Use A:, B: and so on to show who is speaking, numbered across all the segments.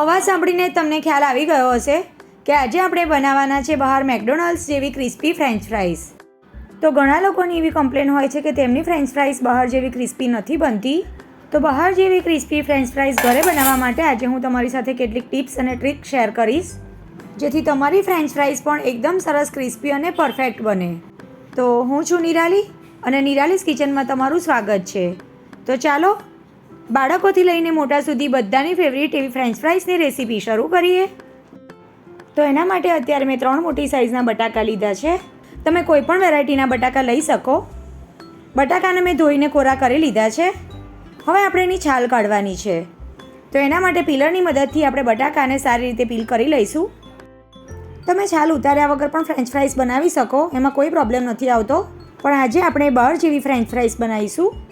A: અવાજ સાંભળીને તમને ખ્યાલ આવી ગયો હશે કે આજે આપણે બનાવવાના છે બહાર મેકડોનલ્ડ્સ જેવી ક્રિસ્પી ફ્રેન્ચ ફ્રાઈઝ. તો ઘણા લોકોની એવી કમ્પ્લેન હોય છે કે તેમની ફ્રેન્ચ ફ્રાઈઝ બહાર જેવી ક્રિસ્પી નથી બનતી. તો બહાર જેવી ક્રિસ્પી ફ્રેન્ચ ફ્રાઈઝ ઘરે બનાવવા માટે આજે હું તમારી સાથે કેટલીક ટિપ્સ અને ટ્રીક શેર કરીશ, જેથી તમારી ફ્રેન્ચ ફ્રાઈઝ પણ એકદમ સરસ ક્રિસ્પી અને પરફેક્ટ બને. તો હું છું નિરાલી, અને નિરાલીસ કિચનમાં તમારું સ્વાગત છે. તો ચાલો બાળકોથી લઈને મોટા સુધી બધાની ફેવરિટ એવી ફ્રેન્ચ ફ્રાઈસની રેસીપી શરૂ કરીએ. તો એના માટે અત્યારે મેં ત્રણ મોટી સાઇઝના બટાકા લીધા છે. તમે કોઈ પણ વેરાયટીના બટાકા લઈ શકો. બટાકાને મેં ધોઈને કોરા કરી લીધા છે. હવે આપણે એની છાલ કાઢવાની છે. તો એના માટે પીલરની મદદથી આપણે બટાકાને સારી રીતે પીલ કરી લઈશું. તમે છાલ ઉતાર્યા વગર પણ ફ્રેન્ચ ફ્રાઈઝ બનાવી શકો, એમાં કોઈ પ્રોબ્લેમ નથી આવતો. પણ આજે આપણે બહાર જેવી ફ્રેન્ચ ફ્રાઈઝ બનાવીશું.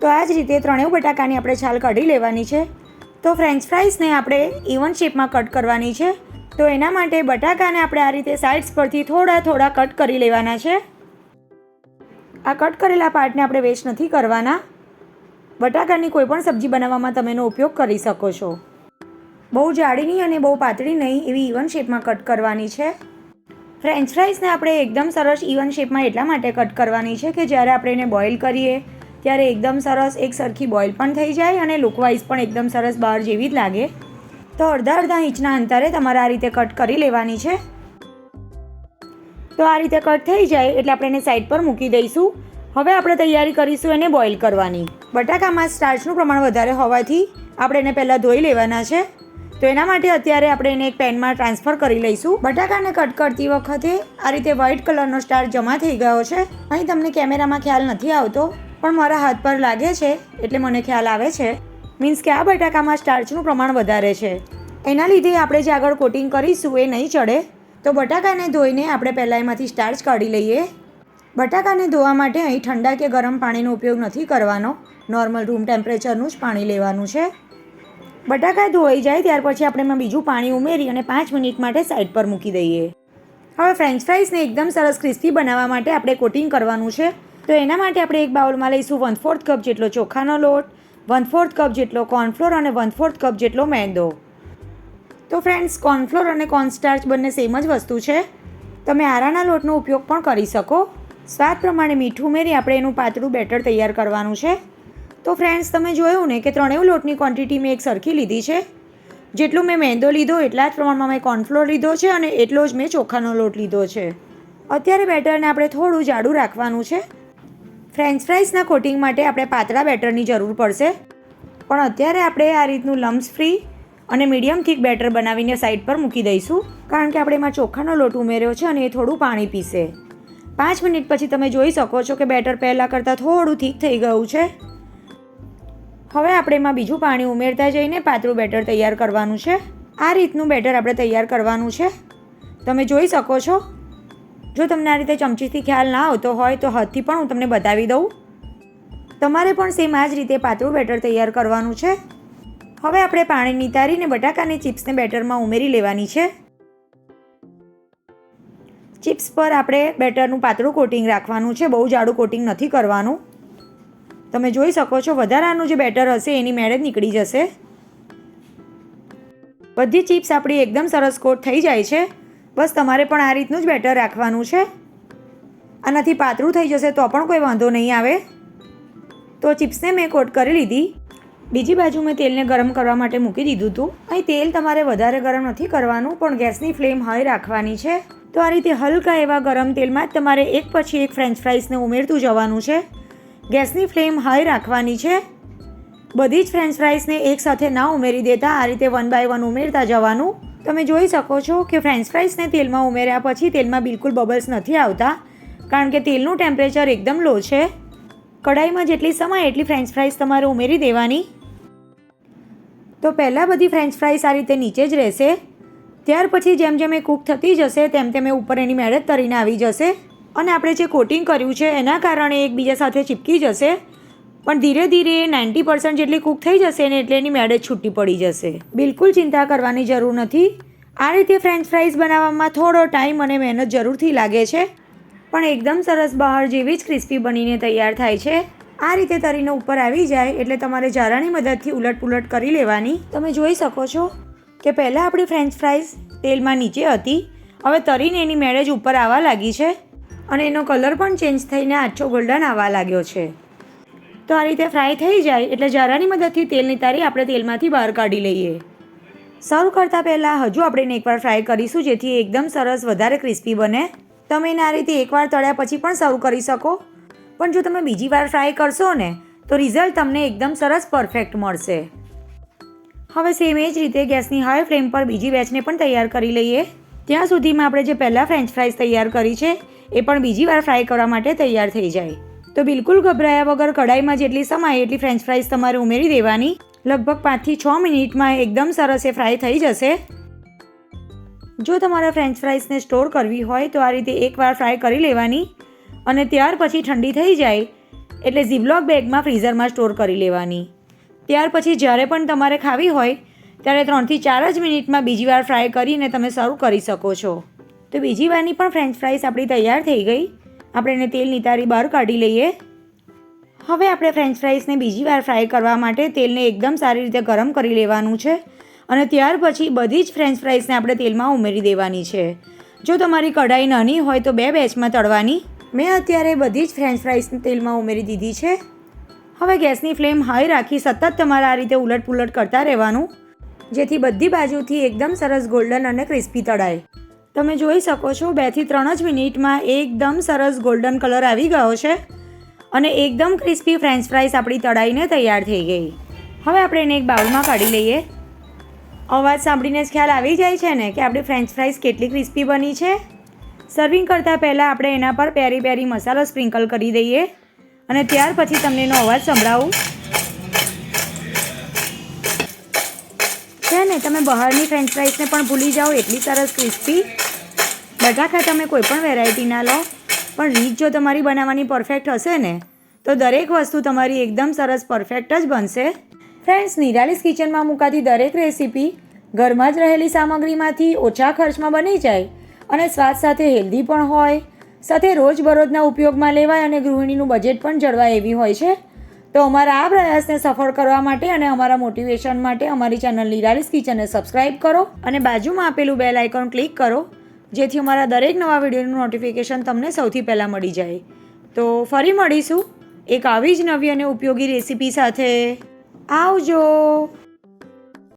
A: તો આ જ રીતે ત્રણેય બટાકાની આપણે છાલ કાઢી લેવાની છે. તો ફ્રેન્ચ ફ્રાઈસને આપણે ઇવન શેપમાં કટ કરવાની છે. તો એના માટે બટાકાને આપણે આ રીતે સાઇડ્સ પરથી થોડા થોડા કટ કરી લેવાના છે. આ કટ કરેલા પાર્ટને આપણે વેસ્ટ નથી કરવાના. બટાકાની કોઈ પણ સબ્જી બનાવવામાં તમે એનો ઉપયોગ કરી શકો છો. બહુ જાડી નહીં અને બહુ પાતળી નહીં એવી ઇવન શેપમાં કટ કરવાની છે. ફ્રેન્ચ ફ્રાઈઝને આપણે એકદમ સરસ ઇવન શેપમાં એટલા માટે કટ કરવાની છે કે જ્યારે આપણે એને બોઇલ કરીએ ત્યારે એકદમ સરસ એક સરખી બોઇલ પણ થઈ જાય અને લુકવાઇઝ પણ એકદમ સરસ બહાર જેવી જ લાગે. તો અડધા અડધા ઇંચના અંતરે તમારે આ રીતે કટ કરી લેવાની છે. તો આ રીતે કટ થઈ જાય એટલે આપણે એને સાઈડ પર મૂકી દઈશું. હવે આપણે તૈયારી કરીશું એને બોઇલ કરવાની. બટાકામાં સ્ટાર્ચનું પ્રમાણ વધારે હોવાથી આપણે એને પહેલાં ધોઈ લેવાના છે. તો એના માટે અત્યારે આપણે એને એક પેનમાં ટ્રાન્સફર કરી લઈશું. બટાકાને કટ કરતી વખતે આ રીતે વ્હાઇટ કલરનો સ્ટાર જમા થઈ ગયો છે. અહીં તમને કેમેરામાં ખ્યાલ નથી આવતો. પણ મારા હાથ પર લાગે છે એટલે મને ખ્યાલ આવે છે. મીન્સ કે આ બટાકામાં સ્ટાર્ચનું પ્રમાણ વધારે છે. એના લીધે આપણે જે આગળ કોટિંગ કરીશું એ નહીં ચડે. તો બટાકાને ધોઈને આપણે પહેલાં એમાંથી સ્ટાર્ચ કાઢી લઈએ. બટાકાને ધોવા માટે અહીં ઠંડા કે ગરમ પાણીનો ઉપયોગ નથી કરવાનો. નોર્મલ રૂમ ટેમ્પરેચરનું જ પાણી લેવાનું છે. બટાકા ધોવાઈ જાય ત્યાર પછી આપણે એમાં બીજું પાણી ઉમેરી અને પાંચ મિનિટ માટે સાઈડ પર મૂકી દઈએ. હવે ફ્રેન્ચ ફ્રાઈસને એકદમ સરસ ક્રિસ્પી બનાવવા માટે આપણે કોટિંગ કરવાનું છે. તો એના માટે આપણે એક બાઉલમાં લઈશું વન ફોર્થ કપ જેટલો ચોખાનો લોટ વન ફોર્થ કપ જેટલો કોર્નફ્લોર અને વન ફોર્થ કપ જેટલો મેંદો. તો ફ્રેન્ડ્સ, કોર્નફ્લોર અને કોર્નસ્ટાર્ચ બંને સેમ જ વસ્તુ છે. તમે આરાના લોટનો ઉપયોગ પણ કરી શકો. સ્વાદ પ્રમાણે મીઠું ઉમેરી આપણે એનું પાતળું બેટર તૈયાર કરવાનું છે. તો ફ્રેન્ડ્સ, તમે જોયું ને કે ત્રણેય લોટની ક્વોન્ટિટી મેં એક સરખી લીધી છે. જેટલું મેં મેંદો લીધો એટલા જ પ્રમાણમાં મેં કોર્નફ્લોર લીધો છે અને એટલો જ મેં ચોખાનો લોટ લીધો છે. અત્યારે બેટરને આપણે થોડું જાડું રાખવાનું છે. ફ્રેન્ચ ફ્રાઈઝના કોટિંગ માટે આપણે પાતળા બેટરની જરૂર પડશે. પણ અત્યારે આપણે આ રીતનું લમ્સ ફ્રી અને મીડિયમ થીક બેટર બનાવીને સાઈડ પર મૂકી દઈશું. કારણ કે આપણે એમાં ચોખાનો લોટ ઉમેર્યો છે અને એ થોડું પાણી પીશે. પાંચ મિનિટ પછી તમે જોઈ શકો છો કે બેટર પહેલાં કરતાં થોડું થીક થઈ ગયું છે. હવે આપણે એમાં બીજું પાણી ઉમેરતા જઈને પાતળું બેટર તૈયાર કરવાનું છે. આ રીતનું બેટર આપણે તૈયાર કરવાનું છે. તમે જોઈ શકો છો જો તમને આ રીતે ચમચીથી ખ્યાલ ના આવતો હોય તો હાથથી પણ હું તમને બતાવી દઉં. તમારે પણ સેમ આ જ રીતે પાતળું બેટર તૈયાર કરવાનું છે. હવે આપણે પાણી નિતારીને બટાકાની ચિપ્સને બેટરમાં ઉમેરી લેવાની છે. ચિપ્સ પર આપણે બેટરનું પાતળું કોટિંગ રાખવાનું છે. બહુ જાડું કોટિંગ નથી કરવાનું. તમે જોઈ શકો છો વધારાનું જે બેટર હશે એની મેળે જ નીકળી જશે. બધી ચિપ્સ આપણી એકદમ સરસ કોટ થઈ જાય છે. બસ તમારે પણ આ રીતનું જ બેટર રાખવાનું છે. આનાથી પાતળું થઈ જશે તો પણ કોઈ વાંધો નહીં આવે. તો ચિપ્સને મેં કોટ કરી લીધી. બીજી બાજુ મેં તેલને ગરમ કરવા માટે મૂકી દીધું હતું. અહીં તેલ તમારે વધારે ગરમ નથી કરવાનું, પણ ગેસની ફ્લેમ હાઈ રાખવાની છે. તો આ રીતે હલકા એવા ગરમ તેલમાં જ તમારે એક પછી એક ફ્રેન્ચ ફ્રાઈસને ઉમેરતું જવાનું છે. ગેસની ફ્લેમ હાઈ રાખવાની છે. બધી જ ફ્રેન્ચ ફ્રાઈસને એકસાથે ના ઉમેરી દેતા આ રીતે વન બાય વન ઉમેરતા જવાનું. તમે જોઈ શકો છો કે ફ્રેન્ચ ફ્રાઈસને તેલમાં ઉમેર્યા પછી તેલમાં બિલકુલ બબલ્સ નથી આવતા, કારણ કે તેલનું ટેમ્પરેચર એકદમ લો છે. કઢાઈમાં જેટલી સમય એટલી ફ્રેન્ચ ફ્રાઈસ તમારે ઉમેરી દેવાની. તો પહેલાં બધી ફ્રેન્ચ ફ્રાઈસ આ રીતે નીચે જ રહેશે. ત્યાર પછી જેમ જેમ એ કૂક થતી જશે, તેમ તેમ એ ઉપર એની મેળત તરીને આવી જશે. અને આપણે જે કોટિંગ કર્યું છે, એના કારણે એકબીજા સાથે ચીપકી જશે. પણ ધીરે ધીરે નાઇન્ટી પર્સન્ટ જેટલી કૂક થઈ જશે ને એટલે એની મેળે છૂટી પડી જશે. બિલકુલ ચિંતા કરવાની જરૂર નથી. આ રીતે ફ્રેન્ચ ફ્રાઈઝ બનાવવામાં થોડો ટાઈમ અને મહેનત જરૂરથી લાગે છે. પણ એકદમ સરસ બહાર જેવી જ ક્રિસ્પી બનીને તૈયાર થાય છે. આ રીતે તરીને ઉપર આવી જાય એટલે તમારે જારાની મદદથી ઉલટપુલટ કરી લેવાની. તમે જોઈ શકો છો કે પહેલાં આપણી ફ્રેન્ચ ફ્રાઈઝ તેલમાં નીચે હતી. હવે તરીને એની મેળે ઉપર આવવા લાગી છે અને એનો કલર પણ ચેન્જ થઈને આછો ગોલ્ડન આવવા લાગ્યો છે. તો આ રીતે ફ્રાય થઈ જાય એટલે જારાની મદદથી તેલની તારી આપણે તેલમાંથી બહાર કાઢી લઈએ. સર્વ કરતાં પહેલાં હજુ આપણે એને એકવાર ફ્રાય કરીશું જેથી એકદમ સરસ વધારે ક્રિસ્પી બને. તમે એને આ રીતે એકવાર તળ્યા પછી પણ સર્વ કરી શકો. પણ જો તમે બીજી વાર ફ્રાય કરશો ને, તો રિઝલ્ટ તમને એકદમ સરસ પરફેક્ટ મળશે. હવે સેમ એ જ રીતે ગેસની હાઈ ફ્લેમ પર બીજી બેચને પણ તૈયાર કરી લઈએ. ત્યાં સુધીમાં આપણે જે પહેલાં ફ્રેન્ચ ફ્રાઈઝ તૈયાર કરી છે, એ પણ બીજી વાર ફ્રાય કરવા માટે તૈયાર થઈ જાય. તો બિલકુલ ગભરાયા વગર કઢાઈમાં જેટલી સમાય એટલી ફ્રેન્ચ ફ્રાઈઝ તમારે ઉમેરી દેવાની. લગભગ પાંચથી છ મિનિટમાં એકદમ સરસ એ ફ્રાય થઈ જશે. જો તમારા ફ્રેન્ચ ફ્રાઈઝને સ્ટોર કરવી હોય તો આ રીતે એકવાર ફ્રાય કરી લેવાની અને ત્યાર પછી ઠંડી થઈ જાય એટલે ઝીબ્લોક બેગમાં ફ્રીઝરમાં સ્ટોર કરી લેવાની. ત્યાર પછી જ્યારે પણ તમારે ખાવી હોય ત્યારે ત્રણથી ચાર જ મિનિટમાં બીજી વાર ફ્રાય કરીને તમે સર્વ કરી શકો છો. તો બીજી વારની પણ ફ્રેન્ચ ફ્રાઈઝ આપણી તૈયાર થઈ ગઈ. આપણે એને તેલ નિતારી બહાર કાઢી લઈએ. હવે આપણે ફ્રેન્ચ ફ્રાઈસને બીજી વાર ફ્રાય કરવા માટે તેલને એકદમ સારી રીતે ગરમ કરી લેવાનું છે અને ત્યાર પછી બધી જ ફ્રેન્ચ ફ્રાઈસને આપણે તેલમાં ઉમેરી દેવાની છે. જો તમારી કઢાઈ નાની હોય તો બે બેચમાં તળવાની. મેં અત્યારે બધી જ ફ્રેન્ચ ફ્રાઈસને તેલમાં ઉમેરી દીધી છે. હવે ગેસની ફ્લેમ હાઈ રાખી સતત તમારે આ રીતે ઉલટ પુલટ કરતા રહેવાનું, જેથી બધી બાજુથી એકદમ સરસ ગોલ્ડન અને ક્રિસ્પી તળાય. તમે જોઈ શકો છો બેથી ત્રણ જ મિનિટમાં એકદમ સરસ ગોલ્ડન કલર આવી ગયો છે અને એકદમ ક્રિસ્પી ફ્રેન્ચ ફ્રાઈસ આપણી તળાઈને તૈયાર થઈ ગઈ. હવે આપણે એને એક બાઉલમાં કાઢી લઈએ. અવાજ સાંભળીને જ ખ્યાલ આવી જાય છે ને કે આપણી ફ્રેન્ચ ફ્રાઈસ કેટલી ક્રિસ્પી બની છે? સર્વિંગ કરતાં પહેલાં આપણે એના પર પેરી પેરી મસાલો સ્પ્રિંકલ કરી દઈએ અને ત્યાર પછી તમને એનો અવાજ સંભળાવું. છે ને, તમે બહારની ફ્રેન્ચ ફ્રાઈસને પણ ભૂલી જાઓ, એટલી સરસ ક્રિસ્પી બટાકા તમે કોઈ પણ વેરાયટીના લો, પણ રીત જો તમારી બનાવવાની પરફેક્ટ હશે ને, તો દરેક વસ્તુ તમારી એકદમ સરસ પરફેક્ટ જ બનશે. ફ્રેન્ડ્સ નિરાલીસ કિચનમાં મુકાતી દરેક રેસીપી ઘરમાં જ રહેલી સામગ્રીમાંથી ઓછા ખર્ચમાં બની જાય અને સ્વાદ સાથે હેલ્ધી પણ હોય. સાથે રોજબરોજના ઉપયોગમાં લેવાય અને ગૃહિણીનું બજેટ પણ જળવાય એવી હોય છે. તો અમારા આ પ્રયાસને સફળ કરવા માટે અને અમારા મોટિવેશન માટે અમારી ચેનલ નિરાલીસ કિચનને સબસ્ક્રાઇબ કરો અને બાજુમાં આપેલું બેલ આઇકોન ક્લિક કરો. જેથી અમારા દરેક નવા વિડીયોનું નોટિફિકેશન તમને સૌથી પહેલાં મળી જાય. તો ફરી મળીશું એક આવી જ નવી અને ઉપયોગી રેસીપી સાથે. આવજો!